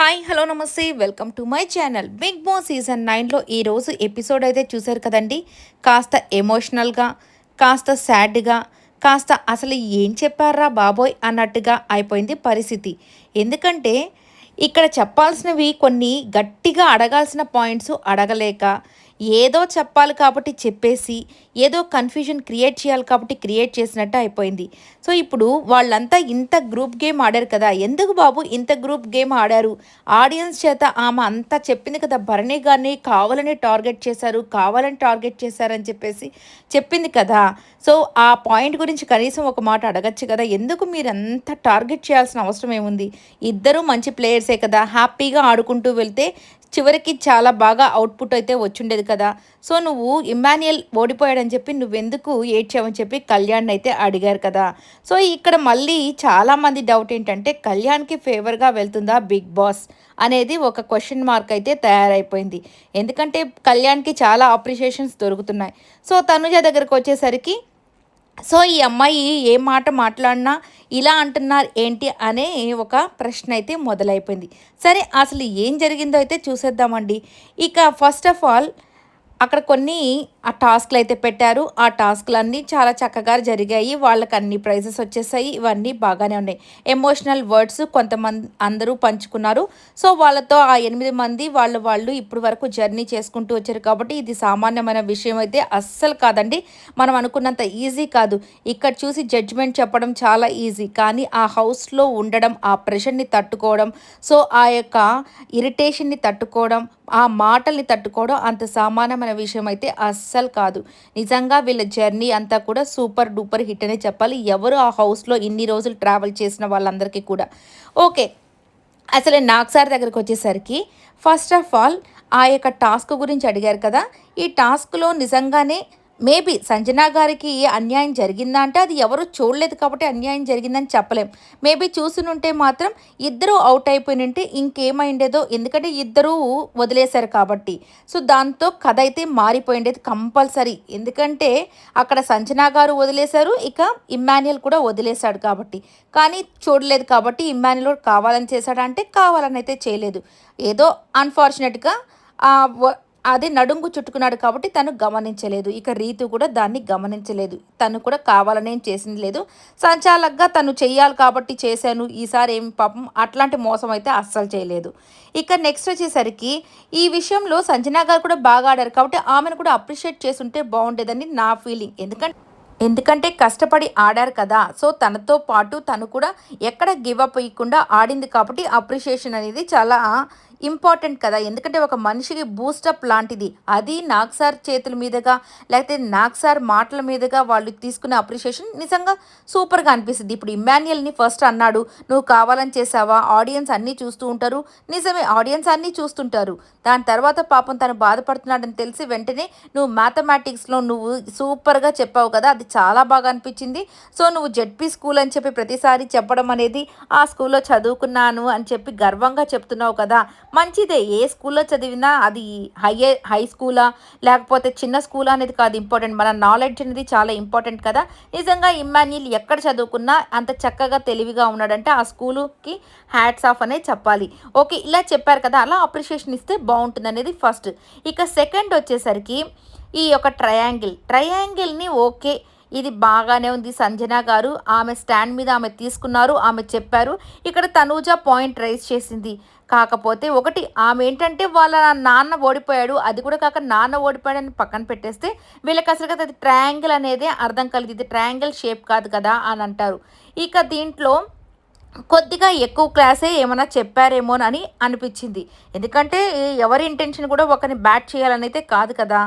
Hi hello నమస్తే. Welcome to my channel. Big boss season నైన్లో ఈరోజు ఎపిసోడ్ అయితే చూశారు కదండి. కాస్త ఎమోషనల్గా కాస్త సాడ్గా కాస్త అసలు ఏం చెప్పారా బాబోయ్ అన్నట్టుగా అయిపోయింది పరిస్థితి. ఎందుకంటే ఇక్కడ చెప్పాల్సినవి కొన్ని గట్టిగా అడగాల్సిన పాయింట్స్ అడగలేక ఏదో చెప్పాలి కాబట్టి చెప్పేసి ఏదో కన్ఫ్యూజన్ క్రియేట్ చేయాలి కాబట్టి క్రియేట్ చేసినట్టు అయిపోయింది. సో ఇప్పుడు వాళ్ళంతా ఇంత గ్రూప్ గేమ్ ఆడారు కదా ఎందుకు బాబు ఇంత గ్రూప్ గేమ్ ఆడారు? ఆడియన్స్ చేత ఆమె అంతా చెప్పింది కదా భరణి గారిని కావాలని టార్గెట్ చేశారు కావాలని టార్గెట్ చేశారని చెప్పేసి చెప్పింది కదా. సో ఆ పాయింట్ గురించి కనీసం ఒక మాట అడగచ్చు కదా? ఎందుకు మీరు అంత టార్గెట్ చేయాల్సిన అవసరం ఏముంది? ఇద్దరు మంచి ప్లేయర్సే కదా. హ్యాపీగా ఆడుకుంటూ వెళ్తే చివరికి చాలా బాగా అవుట్పుట్ అయితే వచ్చిండేది కదా. సో నువ్వు ఇమాన్యుయల్ ఓడిపోయాడని చెప్పి నువ్వెందుకు ఏడ్చావని చెప్పి కళ్యాణ్ అయితే అడిగారు కదా. సో ఇక్కడ మళ్ళీ చాలామంది డౌట్ ఏంటంటే కళ్యాణ్కి ఫేవర్గా వెళ్తుందా బిగ్ బాస్ అనేది ఒక క్వశ్చన్ మార్క్ అయితే తయారైపోయింది. ఎందుకంటే కళ్యాణ్కి చాలా అప్రిషియేషన్స్ దొరుకుతున్నాయి. సో తనుజ దగ్గరకు వచ్చేసరికి సో ఈ అమ్మాయి ఏ మాట మాట్లాడినా ఇలా అంటున్నారు ఏంటి అనే ఒక ప్రశ్న అయితే మొదలైపోయింది. సరే అసలు ఏం జరిగిందో అయితే చూసేద్దామండి. ఇక ఫస్ట్ ఆఫ్ ఆల్ అక్కడ కొన్ని ఆ టాస్క్లు అయితే పెట్టారు. ఆ టాస్క్లు అన్నీ చాలా చక్కగా జరిగాయి. వాళ్ళకి అన్ని ప్రైజెస్ వచ్చేసాయి. ఇవన్నీ బాగానే ఉన్నాయి. ఎమోషనల్ వర్డ్స్ కొంతమంది అందరూ పంచుకున్నారు. సో వాళ్ళతో ఆ ఎనిమిది మంది వాళ్ళు వాళ్ళు ఇప్పుడు వరకు జర్నీ చేసుకుంటూ వచ్చారు కాబట్టి ఇది సామాన్యమైన విషయం అయితే అస్సలు కాదండి. మనం అనుకున్నంత ఈజీ కాదు. ఇక్కడ చూసి జడ్జ్మెంట్ చెప్పడం చాలా ఈజీ. కానీ ఆ హౌస్లో ఉండడం ఆ ప్రెషర్ని తట్టుకోవడం సో ఆ యొక్క ఇరిటేషన్ని తట్టుకోవడం ఆ మాటల్ని తట్టుకోవడం అంత సామాన్యమైన విషయం అయితే అస్సలు కాదు. నిజంగా వీళ్ళ జర్నీ అంతా కూడా సూపర్ డూపర్ హిట్ అనే చెప్పాలి. ఎవరు ఆ హౌస్లో ఇన్ని రోజులు ట్రావెల్ చేసిన వాళ్ళందరికీ కూడా. ఓకే. అసలు నాగ్సార్ సార్ దగ్గరికి వచ్చేసరికి ఫస్ట్ ఆఫ్ ఆల్ ఆ యొక్క టాస్క్ గురించి అడిగారు కదా. ఈ టాస్క్లో నిజంగానే మేబీ సంజనా గారికి అన్యాయం జరిగిందా అంటే అది ఎవరు చూడలేదు కాబట్టి అన్యాయం జరిగిందని చెప్పలేం. మేబీ చూసినుంటే మాత్రం ఇద్దరు అవుట్ అయిపోయినంటే ఇంకేమైండేదో ఎందుకంటే ఇద్దరూ వదిలేశారు కాబట్టి. సో దాంతో కథ అయితే మారిపోయిండేది కంపల్సరీ. ఎందుకంటే అక్కడ సంజనా గారు వదిలేశారు ఇక ఇమ్మాన్యుయల్ కూడా వదిలేశాడు కాబట్టి. కానీ చూడలేదు కాబట్టి ఇమ్మాన్యుయల్ కావాలని చేశాడంటే కావాలని అయితే చేయలేదు. ఏదో అన్ఫార్చునేట్గా అది నడుంగు చుట్టుకున్నాడు కాబట్టి తను గమనించలేదు. ఇక రీతు కూడా దాన్ని గమనించలేదు. తను కూడా కావాలనే చేసింది లేదు. సంచాలకగా తను చెయ్యాలి కాబట్టి చేశాను. ఈసారి ఏమి పాపం అట్లాంటి మోసం అయితే అస్సలు చేయలేదు. ఇక నెక్స్ట్ వచ్చేసరికి ఈ విషయంలో సంజనా గారు కూడా బాగా ఆడారు కాబట్టి ఆమెను కూడా అప్రిషియేట్ చేస్తుంటే బాగుండేదని నా ఫీలింగ్ ఎందుకంటే ఎందుకంటే కష్టపడి ఆడారు కదా. సో తనతో పాటు తను కూడా ఎక్కడ గివ్ అప్ ఇవ్వకుండా ఆడింది కాబట్టి అప్రిషియేషన్ అనేది చాలా ఇంపార్టెంట్ కదా. ఎందుకంటే ఒక మనిషికి బూస్టప్ లాంటిది. అది నాగ్ సార్ చేతుల మీదుగా లేకపోతే నాగ్ సార్ మాటల మీదుగా వాళ్ళు తీసుకునే అప్రిషియేషన్ నిజంగా సూపర్గా అనిపిస్తుంది. ఇప్పుడు ఇమాన్యుయల్ని ఫస్ట్ అన్నాడు నువ్వు కావాలని చేసావా? ఆడియన్స్ అన్నీ చూస్తూ ఉంటారు. నిజమే ఆడియన్స్ అన్నీ చూస్తుంటారు. దాని తర్వాత పాపం తను బాధపడుతున్నాడని తెలిసి వెంటనే నువ్వు మ్యాథమెటిక్స్లో నువ్వు సూపర్గా చెప్పావు కదా అది చాలా బాగా అనిపించింది. సో నువ్వు జెడ్పీ స్కూల్ అని చెప్పి ప్రతిసారి చెప్పడం అనేది ఆ స్కూల్లో చదువుకున్నాను అని చెప్పి గర్వంగా చెప్తున్నావు కదా. మంచిదే. ఏ స్కూల్లో చదివినా అది హై హై స్కూలా? లేకపోతే చిన్న స్కూలా అనేది కాదు ఇంపార్టెంట్. మన నాలెడ్జ్ అనేది చాలా ఇంపార్టెంట్ కదా. నిజంగా ఇమ్మాన్యుల్ ఎక్కడ చదువుకున్నా అంత చక్కగా తెలివిగా ఉన్నాడంటే ఆ స్కూలుకి హ్యాట్స్ ఆఫ్ అనేది చెప్పాలి. ఓకే ఇలా చెప్పారు కదా. అలా అప్రిషియేషన్ ఇస్తే బాగుంటుంది అనేది ఫస్ట్. ఇక సెకండ్ వచ్చేసరికి ఈ యొక్క ట్రయాంగిల్. ట్రయాంగిల్ని ఓకే ఇది బాగానే ఉంది సంజన గారు. ఆమె స్టాండ్ మీద ఆమె తీసుకున్నారు ఆమె చెప్పారు. ఇక్కడ తనూజ పాయింట్ రైజ్ చేసింది. కాకపోతే ఒకటి ఆమె ఏంటంటే వాళ్ళ నాన్న ఓడిపోయాడు అది కూడా కాక నాన్న ఓడిపోయాడని పక్కన పెట్టేస్తే వీళ్ళకి అసలు కదా అది ట్రయాంగిల్ అనేది అర్థం కలిగింది. ఇది ట్రయాంగిల్ షేప్ కాదు కదా అని అంటారు. ఇక దీంట్లో కొద్దిగా ఎక్కువ క్లాసే ఏమైనా చెప్పారేమోనని అనిపించింది. ఎందుకంటే ఎవరి ఇంటెన్షన్ కూడా ఒకరిని బ్యాట్ చేయాలని అయితే కాదు కదా.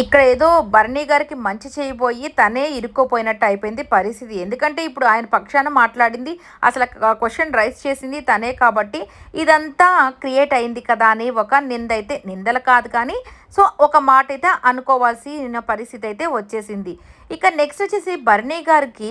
ఇక్కడ ఏదో బర్నీ గారికి మంచి చేయబోయి తనే ఇరుక్కోపోయినట్టు అయిపోయింది పరిస్థితి. ఎందుకంటే ఇప్పుడు ఆయన పక్షాన మాట్లాడింది అసలు క్వశ్చన్ రైస్ చేసింది తనే కాబట్టి ఇదంతా క్రియేట్ అయింది కదా అని ఒక నిందైతే నిందలు కాదు కానీ సో ఒక మాట అయితే అనుకోవాల్సిన పరిస్థితి అయితే వచ్చేసింది. ఇక నెక్స్ట్ వచ్చేసి బర్నీ గారికి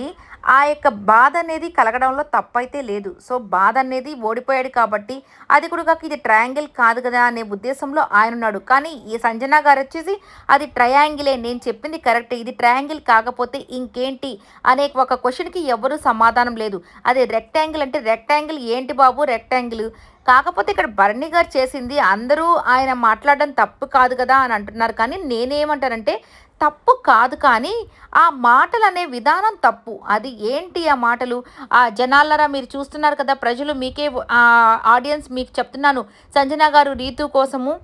ఆ యొక్క బాధ అనేది కలగడంలో తప్పైతే లేదు. సో బాధ అనేది ఓడిపోయాడు కాబట్టి అది కూడా కాక ఇది ట్రయాంగిల్ కాదు కదా అనే ఉద్దేశంలో ఆయన ఉన్నాడు. కానీ ఈ సంజన గారు వచ్చేసి అది ట్రయాంగిలే నేను చెప్పింది కరెక్ట్ ఇది ట్రయాంగిల్ కాకపోతే ఇంకేంటి అనే ఒక క్వశ్చన్కి ఎవరు సమాధానం లేదు. అది రెక్టాంగిల్ అంటే రెక్టాంగిల్ ఏంటి బాబు? రెక్టాంగిల్ కాకపోతే ఇక్కడ భరణి గారు చేసింది అందరూ ఆయన మాట్లాడడం తప్పు కాదు కదా అని అంటున్నారు. కానీ నేనేమంటానంటే తప్పు కాదు కానీ ఆ మాటలు అనే విధానం తప్పు. అది ఏంటి ఆ మాటలు? ఆ జనాలరా మీరు చూస్తున్నారు కదా ప్రజలు మీకే ఆడియన్స్ మీకు చెప్తున్నాను. సంజన గారు రీతు కోసము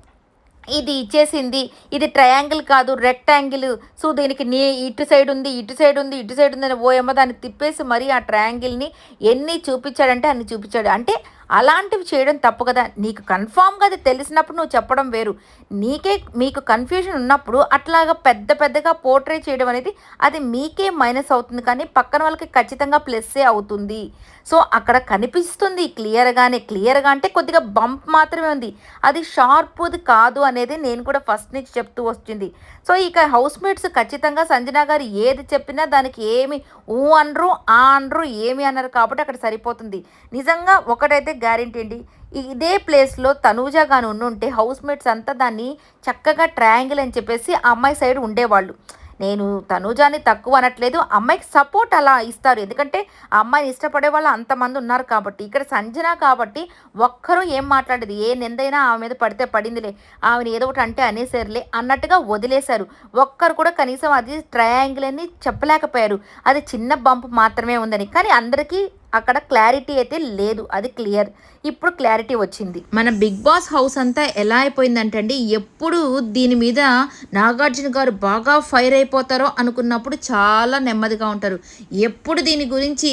ఇది ఇచ్చేసింది. ఇది ట్రయాంగిల్ కాదు రెక్టాంగిల్. సో దీనికి నీ ఇటు సైడ్ ఉంది ఇటు సైడ్ ఉంది ఇటు సైడ్ ఉంది అని ఓ ఏమో దాన్ని తిప్పేసి మరీ ఆ ట్రయాంగిల్ని ఎన్ని చూపించాడంటే అన్ని చూపించాడు. అంటే అలాంటివి చేయడం తప్పు కదా. నీకు కన్ఫామ్గా అది తెలిసినప్పుడు నువ్వు చెప్పడం వేరు. నీకే మీకు కన్ఫ్యూజన్ ఉన్నప్పుడు అట్లాగా పెద్ద పెద్దగా పోర్ట్రే చేయడం అనేది అది మీకే మైనస్ అవుతుంది. కానీ పక్కన వాళ్ళకి ఖచ్చితంగా ప్లస్సే అవుతుంది. సో అక్కడ కనిపిస్తుంది క్లియర్గానే. క్లియర్గా అంటే కొద్దిగా బంప్ మాత్రమే ఉంది. అది షార్ప్ది కాదు అనేది నేను కూడా ఫస్ట్ నుంచి చెప్తూ వస్తుంది. సో ఇక హౌస్ మేట్స్ ఖచ్చితంగా సంజన గారు ఏది చెప్పినా దానికి ఏమి ఊ అనరు ఆ అనరు ఏమి అన్నారు కాబట్టి అక్కడ సరిపోతుంది. నిజంగా ఒకటైతే గ్యారెంటీ అండి. ఇదే ప్లేస్లో తనూజ గాను ఉండుంటే హౌస్ మేట్స్ అంతా దాన్ని చక్కగా ట్రయాంగిల్ అని చెప్పేసి అమ్మాయి సైడ్ ఉండేవాళ్ళు. నేను తనూజాని తక్కువ అనట్లేదు. అమ్మాయికి సపోర్ట్ అలా ఇస్తారు. ఎందుకంటే ఆ అమ్మాయిని ఇష్టపడే వాళ్ళు అంతమంది ఉన్నారు కాబట్టి ఇక్కడ సంజన కాబట్టి ఒక్కరూ ఏం మాట్లాడేది? ఏ నిందైనా ఆమె మీద పడితే పడిందిలే ఆమెను ఏదో ఒకటి అంటే అనేసారులే అన్నట్టుగా వదిలేశారు. ఒక్కరు కూడా కనీసం అది ట్రయాంగిల్ అని చెప్పలేకపోయారు. అది చిన్న బంప్ మాత్రమే ఉందని. కానీ అందరికీ అక్కడ క్లారిటీ అయితే లేదు అది క్లియర్. ఇప్పుడు క్లారిటీ వచ్చింది. మన బిగ్ బాస్ హౌస్ అంతా ఎలా అయిపోయిందంటే అండి ఎప్పుడు దీని మీద నాగార్జున గారు బాగా ఫైర్ అయిపోతారో అనుకున్నప్పుడు చాలా నెమ్మదిగా ఉంటారు. ఎప్పుడు దీని గురించి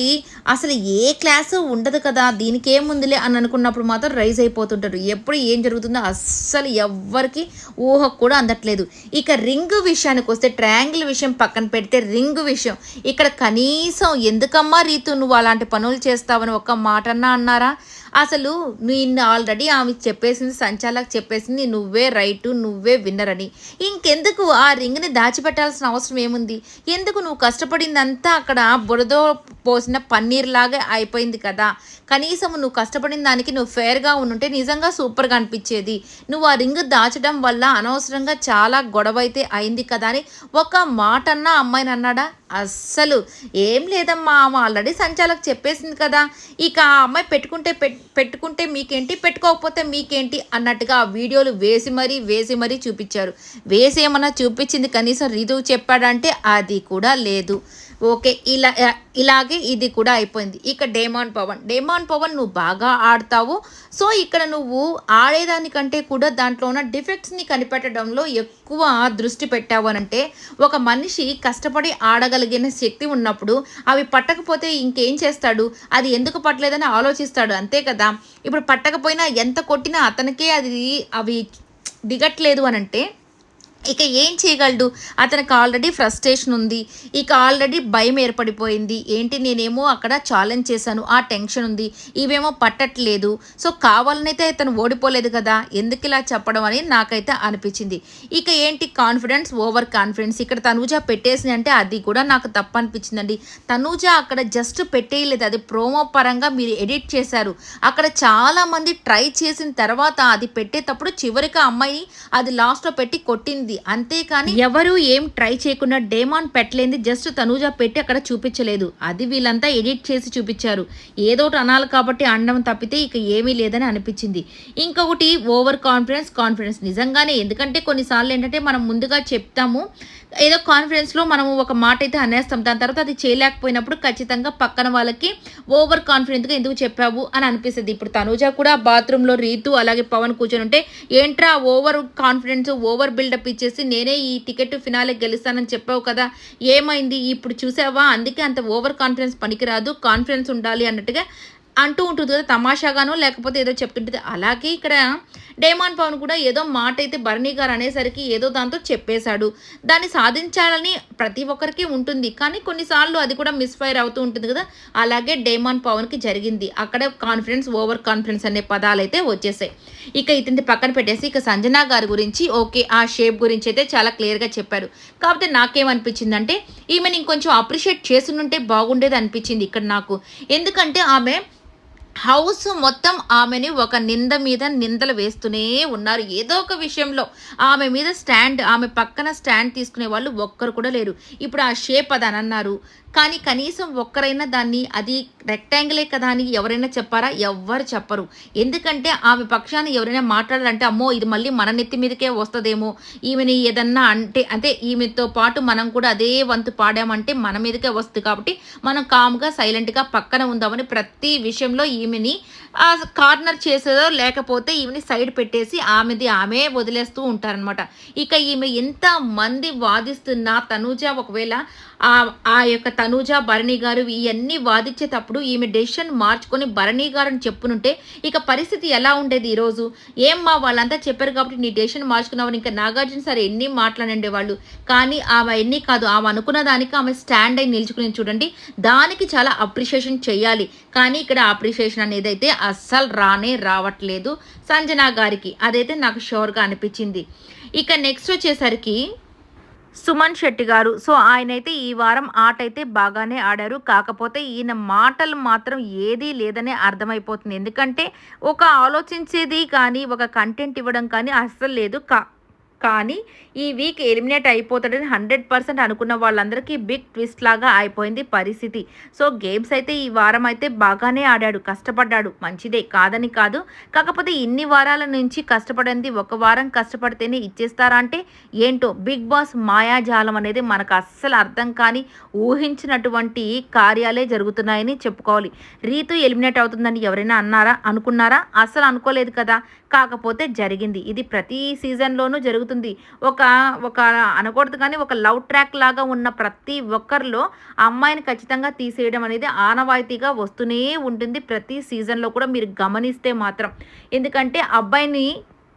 అసలు ఏ క్లాసు ఉండదు కదా దీనికి ఏముందిలే అని అనుకున్నప్పుడు మాత్రం రైజ్ అయిపోతుంటారు. ఎప్పుడు ఏం జరుగుతుందో అస్సలు ఎవ్వరికి ఊహ కూడా అందట్లేదు. ఇక రింగ్ విషయానికి వస్తే ట్రయాంగిల్ విషయం పక్కన పెడితే రింగ్ విషయం. ఇక్కడ కనీసం ఎందుకమ్మా రీతు నువ్వు అలాంటి పనులు పనులు చేస్తావని ఒక్క మాటన్నా అన్నారా? అసలు నిన్ను ఆల్రెడీ ఆమె చెప్పేసింది సంచాలకు చెప్పేసింది నువ్వే రైటు నువ్వే విన్నర్ అని. ఇంకెందుకు ఆ రింగ్ని దాచిపెట్టాల్సిన అవసరం ఏముంది? ఎందుకు నువ్వు కష్టపడిందంతా అక్కడ బురదో పోసిన పన్నీర్ లాగా అయిపోయింది కదా? కనీసం నువ్వు కష్టపడిన దానికి నువ్వు ఫేర్గా ఉంటే నిజంగా సూపర్గా అనిపించేది. నువ్వు ఆ రింగ్ దాచడం వల్ల అనవసరంగా చాలా గొడవ అయితే అయింది కదా అని ఒక మాట అన్నా అమ్మాయిని అన్నాడా అస్సలు. ఏం లేదమ్మా ఆమె ఆల్రెడీ సంచాలకు చెప్పేసింది కదా. ఇక ఆ అమ్మాయి పెట్టుకుంటే పెట్టుకుంటే మీకేంటి పెట్టుకోకపోతే మీకేంటి అన్నట్టుగా ఆ వీడియోలు వేసి మరీ వేసి మరీ చూపించారు. వేసి ఏమన్నా చూపించింది కనీసం రిజువు చెప్పాడంటే అది కూడా లేదు. ఓకే ఇలా ఇలాగే ఇది కూడా అయిపోయింది. ఇక డేమాన్ పవన్. డేమాన్ పవన్ నువ్వు బాగా ఆడతావు. సో ఇక్కడ నువ్వు ఆడేదానికంటే కూడా దాంట్లో ఉన్న డిఫెక్ట్స్ని కనిపెట్టడంలో ఎక్కువ దృష్టి పెట్టావు అంటే ఒక మనిషి కష్టపడి ఆడగలిగిన శక్తి ఉన్నప్పుడు అవి పట్టకపోతే ఇంకేం చేస్తాడు? అది ఎందుకు పట్టలేదని ఆలోచిస్తాడు అంతే కదా? ఇప్పుడు పట్టకపోయినా ఎంత కొట్టినా అతనికే అది అవి దిగట్లేదు అని అంటే ఇక ఏం చేయగలడు? అతనికి ఆల్రెడీ ఫ్రస్ట్రేషన్ ఉంది. ఇక ఆల్రెడీ భయం ఏర్పడిపోయింది. ఏంటి నేనేమో అక్కడ ఛాలెంజ్ చేశాను. ఆ టెన్షన్ ఉంది. ఇవేమో పట్టట్లేదు. సో కావాలనైతే అతను ఓడిపోలేదు కదా. ఎందుకు ఇలా చెప్పడం అని నాకైతే అనిపించింది. ఇక ఏంటి కాన్ఫిడెన్స్? Over confidence. ఇక్కడ తనూజ పెట్టేసింది అంటే అది కూడా నాకు తప్పు అనిపించిందండి తనూజ అక్కడ జస్ట్ పెట్టేయలేదు. అది ప్రోమో పరంగా మీరు ఎడిట్ చేశారు. అక్కడ చాలామంది ట్రై చేసిన తర్వాత అది పెట్టేటప్పుడు చివరికి అమ్మాయి అది లాస్ట్లో పెట్టి కొట్టింది. పెట్టింది అంతేకాని ఎవరు ఏం ట్రై చేయకుండా డేమాన్ పెట్టలేంది జస్ట్ తనూజ పెట్టి అక్కడ చూపించలేదు. అది వీళ్ళంతా ఎడిట్ చేసి చూపించారు. ఏదో అనాలి కాబట్టి అండం తప్పితే ఇక ఏమీ లేదని అనిపించింది. ఇంకొకటి ఓవర్ కాన్ఫిడెన్స్ కాన్ఫిడెన్స్. నిజంగానే ఎందుకంటే కొన్నిసార్లు ఏంటంటే మనం ముందుగా చెప్తాము. ఏదో కాన్ఫిడెన్స్లో మనము ఒక మాట అయితే అనేస్తాం. దాని తర్వాత అది చేయలేకపోయినప్పుడు ఖచ్చితంగా పక్కన వాళ్ళకి ఓవర్ కాన్ఫిడెంట్గా ఎందుకు చెప్పావు అని అనిపిస్తుంది. ఇప్పుడు తనూజ కూడా బాత్రూంలో రీతు అలాగే పవన్ కూర్చొని ఉంటే ఏంట్రా ఓవర్ కాన్ఫిడెన్స్ ఓవర్ బిల్డప్ ఇచ్చి ఇచ్చేసి నేనే ఈ టికెట్ ఫినాలే గెలుస్తానని చెప్పావు కదా ఏమైంది? ఇప్పుడు చూసావా? అందుకే అంత ఓవర్ కాన్ఫిడెన్స్ పనికిరాదు కాన్ఫిడెన్స్ ఉండాలి అన్నట్టుగా అంటూ ఉంటుంది కదా తమాషాగానో లేకపోతే ఏదో చెప్తుంటుంది. అలాగే ఇక్కడ డేమాన్ పవన్ కూడా ఏదో మాట అయితే భరణి గారు అనేసరికి ఏదో దాంతో చెప్పేశాడు. దాన్ని సాధించాలని ప్రతి ఒక్కరికి ఉంటుంది. కానీ కొన్నిసార్లు అది కూడా మిస్ఫైర్ అవుతూ ఉంటుంది కదా. అలాగే డేమాన్ పవన్కి జరిగింది. అక్కడ కాన్ఫిడెన్స్ ఓవర్ కాన్ఫిడెన్స్ అనే పదాలు అయితే వచ్చేసాయి. ఇక ఇతని పక్కన పెట్టేసి ఇక సంజనా గారి గురించి ఓకే ఆ షేప్ గురించి అయితే చాలా క్లియర్గా చెప్పారు. కాకపోతే నాకేమనిపించిందంటే ఈమెను ఇంకొంచెం అప్రిషియేట్ చేస్తుంటే బాగుండేది అనిపించింది ఇక్కడ నాకు. ఎందుకంటే ఆమె హౌస్ మొత్తం ఆమెని ఒక నింద మీద నిందలు వేస్తూనే ఉన్నారు. ఏదో ఒక విషయంలో ఆమె మీద స్టాండ్ ఆమె పక్కన స్టాండ్ తీసుకునే వాళ్ళు ఒక్కరు కూడా లేరు. ఇప్పుడు ఆ షేప్ అది అని అన్నారు. కానీ కనీసం ఒక్కరైనా దాన్ని అది రెక్టాంగిలే కదా అని ఎవరైనా చెప్పారా? ఎవ్వరు చెప్పరు. ఎందుకంటే ఆమె పక్షాన్ని ఎవరైనా మాట్లాడాలంటే అమ్మో ఇది మళ్ళీ మన నెత్తి మీదకే వస్తుందేమో. ఈమెని ఏదన్నా అంటే అంటే ఈమెతో పాటు మనం కూడా అదే వంతు పాడామంటే మన మీదకే వస్తుంది కాబట్టి మనం కామ్గా సైలెంట్గా పక్కన ఉందామని ప్రతి విషయంలో ఈమెని కార్నర్ చేసేదో లేకపోతే ఈమెని సైడ్ పెట్టేసి ఆమెది ఆమె వదిలేస్తూ ఉంటారనమాట ఇక ఈమె ఎంత మంది వాదిస్తున్నా తనూజ ఒకవేళ ఆ యొక్క తనూజ భరణి గారు ఇవన్నీ వాదించేటప్పుడు ఈమె డెసిషన్ మార్చుకొని భరణి గారు చెప్పునుంటే ఇక పరిస్థితి ఎలా ఉండేది ఈరోజు? ఏం మా వాళ్ళంతా చెప్పారు కాబట్టి నీ డెసిషన్ మార్చుకున్నావు ఇంకా నాగార్జున సార్ ఎన్ని మాట్లాడండి వాళ్ళు? కానీ ఆమె ఎన్ని కాదు ఆమె అనుకున్న దానికి ఆమె స్టాండ్ అయి నిలుచుకుని చూడండి దానికి చాలా అప్రిషియేషన్ చేయాలి. కానీ ఇక్కడ అప్రిషియేషన్ అనేది అయితే అస్సలు రానే రావట్లేదు సంజనా గారికి. అదైతే నాకు షోర్గా అనిపించింది. ఇక నెక్స్ట్ వచ్చేసరికి సుమన్ శెట్టి గారు. సో ఆయనైతే ఈ వారం ఆట అయితే బాగానే ఆడారు. కాకపోతే ఈయన మాటలు మాత్రం ఏదీ లేదనే అర్థమైపోతుంది. ఎందుకంటే ఒక ఆలోచించేది కానీ ఒక కంటెంట్ ఇవ్వడం కానీ అస్సలు లేదు. కా కానీ ఈ వీక్ ఎలిమినేట్ అయిపోతాడని హండ్రెడ్ పర్సెంట్ అనుకున్న వాళ్ళందరికీ బిగ్ ట్విస్ట్ లాగా అయిపోయింది పరిస్థితి. సో గేమ్స్ అయితే ఈ వారం అయితే బాగానే ఆడాడు కష్టపడ్డాడు. మంచిదే కాదని కాదు. కాకపోతే ఇన్ని వారాల నుంచి కష్టపడింది ఒక వారం కష్టపడితేనే ఇచ్చేస్తారా అంటే ఏంటో బిగ్ బాస్ మాయాజాలం అనేది మనకు అస్సలు అర్థం కాని ఊహించినటువంటి కార్యాలే జరుగుతున్నాయని చెప్పుకోవాలి. రీతు ఎలిమినేట్ అవుతుందని ఎవరైనా అన్నారా అనుకున్నారా? అస్సలు అనుకోలేదు కదా. కాకపోతే జరిగింది. ఇది ప్రతి సీజన్లోనూ జరుగుతుంది ఒక ఒక అనకూడదు కానీ ఒక లవ్ ట్రాక్ లాగా ఉన్న ప్రతి ఒక్కరిలో అమ్మాయిని ఖచ్చితంగా తీసేయడం అనేది ఆనవాయితీగా వస్తూనే ఉంటుంది. ప్రతి సీజన్లో కూడా మీరు గమనిస్తే మాత్రం. ఎందుకంటే అబ్బాయిని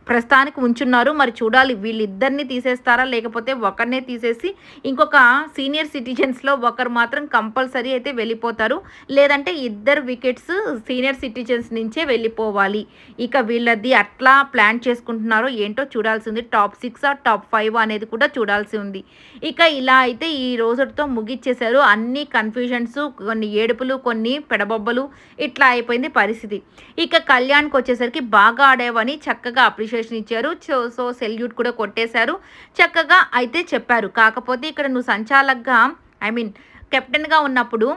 ప్రస్తుతానికి ఉంచున్నారు. మరి చూడాలి వీళ్ళిద్దరిని తీసేస్తారా? లేకపోతే ఒకరినే తీసేసి ఇంకొక సీనియర్ సిటిజన్స్లో ఒకరు మాత్రం కంపల్సరీ అయితే వెళ్ళిపోతారు. లేదంటే ఇద్దరు వికెట్స్ సీనియర్ సిటిజన్స్ నుంచే వెళ్ళిపోవాలి. ఇక వీళ్ళది అట్లా ప్లాన్ చేసుకుంటున్నారో ఏంటో చూడాల్సి ఉంది. టాప్ సిక్స్ టాప్ ఫైవ్ అనేది కూడా చూడాల్సి ఉంది. ఇక ఇలా అయితే ఈ రోజుతో ముగిచ్చేశారు. అన్ని కన్ఫ్యూజన్స్ కొన్ని ఏడుపులు కొన్ని పెడబొబ్బలు ఇట్లా అయిపోయింది పరిస్థితి. ఇక కళ్యాణ్కి వచ్చేసరికి బాగా ఆడేవని చక్కగా అప్రిషియేట్ అప్రిషియేషన్ ఇచ్చారు. సో సెల్యూట్ కూడా కొట్టేశారు. చక్కగా అయితే చెప్పారు. కాకపోతే ఇక్కడ నువ్వు సంచాలకగా ఐ మీన్ కెప్టెన్గా ఉన్నప్పుడు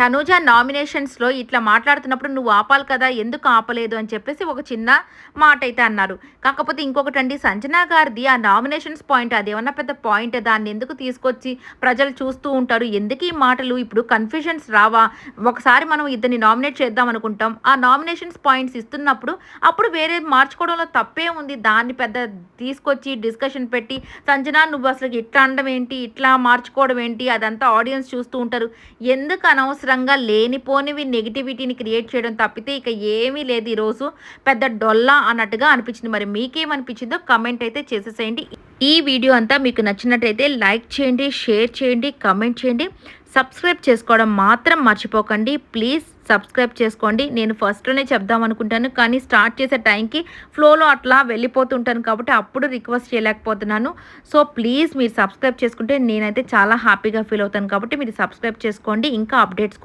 తనూజ నామినేషన్స్లో ఇట్లా మాట్లాడుతున్నప్పుడు నువ్వు ఆపాలి కదా ఎందుకు ఆపలేదు అని చెప్పేసి ఒక చిన్న మాట అయితే అన్నారు. కాకపోతే ఇంకొకటి అండి సంజనా గారిది ఆ నామినేషన్స్ పాయింట్ అది ఏమన్నా పెద్ద పాయింట్ దాన్ని ఎందుకు తీసుకొచ్చి ప్రజలు చూస్తూ ఉంటారు? ఎందుకు ఈ మాటలు? ఇప్పుడు కన్ఫ్యూజన్స్ రావా? ఒకసారి మనం ఇద్దరిని నామినేట్ చేద్దాం అనుకుంటాం. ఆ నామినేషన్స్ పాయింట్స్ ఇస్తున్నప్పుడు అప్పుడు వేరే మార్చుకోవడంలో తప్పే ఉంది. దాన్ని పెద్ద తీసుకొచ్చి డిస్కషన్ పెట్టి సంజనా నువ్వు అసలు ఇట్లా అనడం ఏంటి? ఇట్లా మార్చుకోవడం ఏంటి? అదంతా ఆడియన్స్ చూస్తూ ఉంటారు. ఎందుకు అనవసరం అనవసరంగా లేనిపోనివి నెగిటివిటీని క్రియేట్ చేయడం తప్పితే ఇక ఏమీ లేదు ఈరోజు. పెద్ద డొల్లా అన్నట్టుగా అనిపించింది. మరి మీకేమనిపించిందో కమెంట్ అయితే చేసేసేయండి. ఈ వీడియో అంతా మీకు నచ్చినట్టయితే లైక్ చేయండి షేర్ చేయండి కమెంట్ చేయండి. సబ్స్క్రైబ్ చేసుకోవడం మాత్రం మర్చిపోకండి. ప్లీజ్ సబ్స్క్రైబ్ చేసుకోండి. నేను ఫస్ట్లోనే చెప్దాం అనుకుంటాను. కానీ స్టార్ట్ చేసే టైంకి ఫ్లోలో అట్లా వెళ్ళిపోతుంటాను కాబట్టి అప్పుడు రిక్వెస్ట్ చేయలేకపోతున్నాను. సో ప్లీజ్ మీరు సబ్స్క్రైబ్ చేసుకుంటే నేనైతే చాలా హ్యాపీగా ఫీల్ అవుతాను కాబట్టి మీరు సబ్స్క్రైబ్ చేసుకోండి. ఇంకా అప్డేట్స్